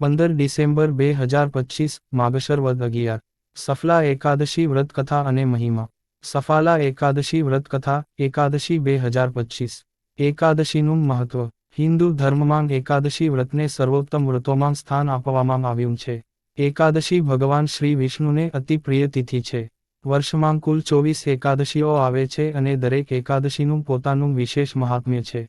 પંદર ડિસેમ્બર બે હજાર પચીસ, માગશર વદ અગિયાર. સફલા એકાદશી વ્રતકથા અને મહિમા. સફાલા એકાદશી વ્રતકથા, એકાદશી બે હજાર પચીસ. એકાદશીનું મહત્વ. હિન્દુ ધર્મમાં એકાદશી વ્રતને સર્વોત્તમ વ્રતોમાં સ્થાન આપવામાં આવ્યું છે. એકાદશી ભગવાન શ્રી વિષ્ણુને અતિ પ્રિય તિથિ છે. વર્ષમાં કુલ ચોવીસ એકાદશીઓ આવે છે અને દરેક એકાદશીનું પોતાનું વિશેષ મહાત્મ્ય છે.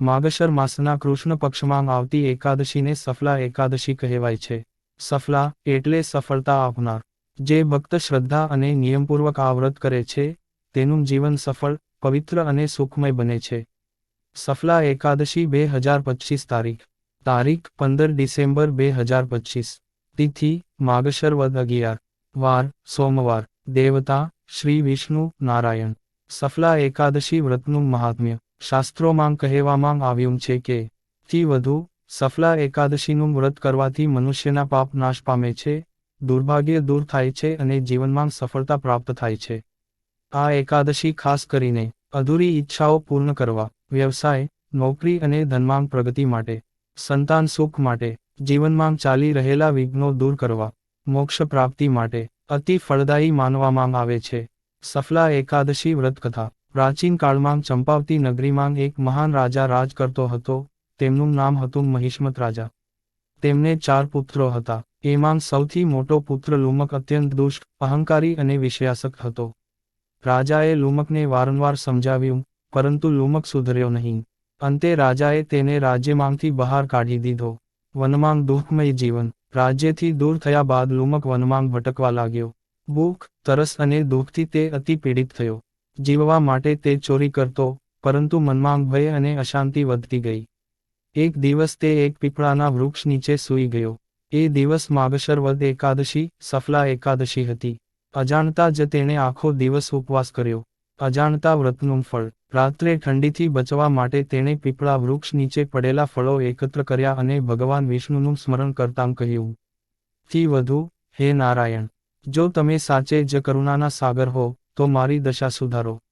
માગશર માસના કૃષ્ણ પક્ષમાં આવતી એકાદશીને સફલા એકાદશી કહેવાય છે. સફલા એટલે સફળતા આપનાર. જે ભક્ત શ્રદ્ધા અને નિયમપૂર્વક આ વ્રત કરે છે, તેનું જીવન સફળ, પવિત્ર અને સુખમય બને છે. સફલા એકાદશી બે હજાર પચીસ તારીખ. તારીખ પંદર ડિસેમ્બર બે હજાર પચીસ. તિથિ માગશર વદ અગિયાર. વાર સોમવાર. દેવતા શ્રી વિષ્ણુ નારાયણ. સફલા એકાદશી વ્રતનું મહાત્મ્ય. શાસ્ત્રોમાં કહેવામાં આવ્યું છે કે, થી વધુ સફલા એકાદશીનું વ્રત કરવાથી મનુષ્યના પાપ નાશ પામે છે, દુર્ભાગ્ય દૂર થાય છે અને જીવનમાં સફળતા પ્રાપ્ત થાય છે. આ એકાદશી ખાસ કરીને અધૂરી ઈચ્છાઓ પૂર્ણ કરવા, વ્યવસાય, નોકરી અને ધનમાંગ પ્રગતિ માટે, સંતાન સુખ માટે, જીવનમાં ચાલી રહેલા વિઘ્નો દૂર કરવા, મોક્ષ પ્રાપ્તિ માટે અતિ ફળદાયી માનવામાં આવે છે. સફલા એકાદશી વ્રત કથા પ્રાચીન કાળમાં ચંપાવતી નગરીમાં એક મહાન રાજા રાજ કરતો હતો. તેમનું નામ હતું મહિષ્મત રાજા. તેમને ચાર પુત્રો હતા. એમાં સૌથી મોટો પુત્ર લુમક અત્યંત દુષ્ટ, અહંકારી અને વિશ્વાસક હતો. રાજાએ લુમકને વારંવાર સમજાવ્યું, પરંતુ લુમક સુધર્યો નહીં. અંતે રાજાએ તેને રાજ્યમાંથી બહાર કાઢી દીધો. વનમાંગ દુઃખમય જીવન. રાજ્યથી દૂર થયા બાદ લુમક વનમાંગ ભટકવા લાગ્યો. ભૂખ, તરસ અને દુઃખથી તે અતિ પીડિત થયો. જીવવા માટે તે ચોરી કરતો, પરંતુ મનમાં ભય અને અશાંતિ વધતી ગઈ. એક દિવસ તે એક પીપળાના વૃક્ષ નીચે સૂઈ ગયો. એ દિવસ માગશર વદ એકાદશી, સફલા એકાદશી હતી. અજાણતા જ તેણે આખો દિવસ ઉપવાસ કર્યો. અજાણતા વ્રતનું ફળ. રાત્રે ઠંડીથી બચવા માટે તેણે પીપળા વૃક્ષ નીચે પડેલા ફળો એકત્ર કર્યા અને ભગવાન વિષ્ણુનું સ્મરણ કરતાં કહ્યું, થી વધુ, હે નારાયણ, જો તમે સાચે જ કરુણાના સાગર હો તો મારી દશા સુધારો.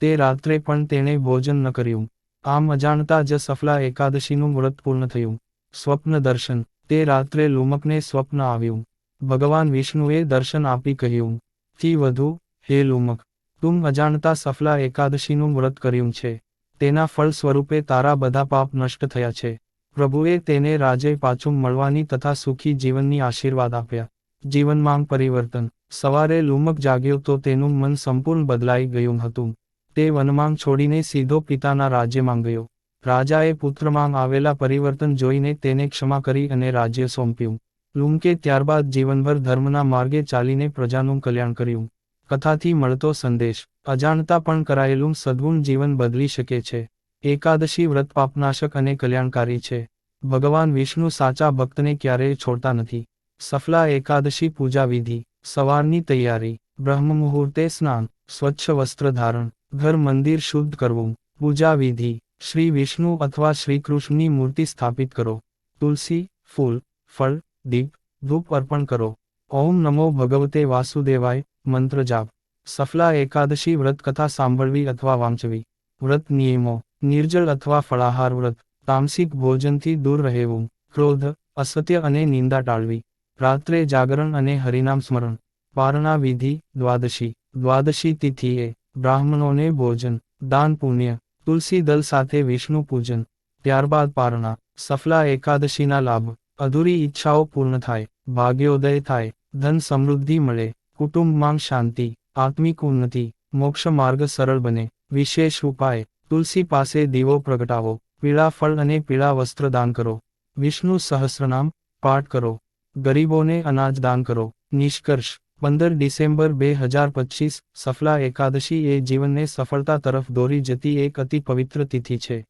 તે રાત્રે પણ તેણે ભોજન ન કર્યું. આમ અજાણતા જ સફલા એકાદશીનું વ્રત પૂર્ણ થયું. સ્વપ્ન દર્શન. તે રાત્રે લુમકને સ્વપ્ન આવ્યું. ભગવાન વિષ્ણુએ દર્શન આપી કહ્યું થી વધુ, હે લુમક, તું અજાણતા સફલા એકાદશીનું વ્રત કર્યું છે. તેના ફળ સ્વરૂપે તારા બધા પાપ નષ્ટ થયા છે. પ્રભુએ તેને રાજે પાછું મળવાની તથા સુખી જીવનની આશીર્વાદ આપ્યા. જીવનમાં પરિવર્તન. સવારે લુમક જાગ્યો તો તેનું મન સંપૂર્ણ બદલાઈ ગયું હતું. તે વનમાંગ છોડીને સીધો પિતાના રાજ્યમાં ગયો. રાજાએ પુત્રમાં આવેલા પરિવર્તન જોઈને તેને ક્ષમા કરી અને રાજ્ય સોંપ્યું. લુમકે ત્યારબાદ જીવનભર ધર્મના માર્ગે ચાલીને પ્રજાનું કલ્યાણ કર્યું. કથાથી મળતો સંદેશ. અજાણતા પણ કરાયેલું સદગુણ જીવન બદલી શકે છે. એકાદશી વ્રત પાપનાશક અને કલ્યાણકારી છે. ભગવાન વિષ્ણુ સાચા ભક્તને ક્યારેય છોડતા નથી. સફલા એકાદશી પૂજા વિધિ સવારની તૈયારી બ્રહ્મ મુહૂર્તે સ્નાન સ્વચ્છ વસ્ત્ર ધારણ ઘર મંદિર શુદ્ધ કરવું પૂજા વિધિ શ્રી વિષ્ણુ અથવા શ્રી કૃષ્ણની મૂર્તિ સ્થાપિત કરો તુલસી ફૂલ ફળ દીપ ધૂપ અર્પણ કરો ઓમ નમો ભગવતે વાસુદેવાય મંત્ર જાપ સફલા એકાદશી વ્રત કથા સાંભળવી અથવા વાંચવી વ્રત નિયમો નિર્જળ અથવા ફળાહાર વ્રત તામસિક ભોજનથી દૂર રહેવું ક્રોધ અસત્ય અને નિંદા ટાળવી રાત્રે જાગરણ અને હરિનામ સ્મરણ. પારણા વિધિ, દ્વાદશી. દ્વાદશી તિથિએ બ્રાહ્મણોને ભોજન, દાન પુણ્ય, તુલસી દલ સાથે વિષ્ણુ પૂજન. ત્યારબાદ પારણા. સફલા એકાદશીના લાભ. અધૂરી ઈચ્છાઓ પૂર્ણ થાય. ભાગ્યોદય થાય. ધન સમૃદ્ધિ મળે. કુટુંબમાં શાંતિ. આત્મિક ઉન્નતિ. મોક્ષ માર્ગ સરળ બને. વિશેષ ઉપાય. તુલસી પાસે દીવો પ્રગટાવો. પીળા ફળ અને પીળા વસ્ત્ર દાન કરો. વિષ્ણુ સહસ્રનામ પાઠ કરો. ગરીબોને અનાજ દાન કરો. નિષ્કર્ષ, પંદર ડિસેમ્બર બે હજાર પચીસ, સફલા એકાદશી એ જીવનને સફળતા તરફ દોરી જતી એક અતિ પવિત્ર તિથિ છે.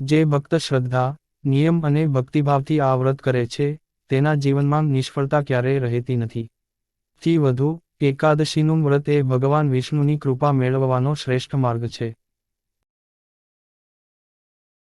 જે ભક્ત શ્રદ્ધા, નિયમ અને ભક્તિભાવથી આ વ્રત કરે છે, તેના જીવનમાં નિષ્ફળતા ક્યારેય રહેતી નથી. થી વધુ, એકાદશીનું વ્રત એ ભગવાન વિષ્ણુની કૃપા મેળવવાનો શ્રેષ્ઠ માર્ગ છે.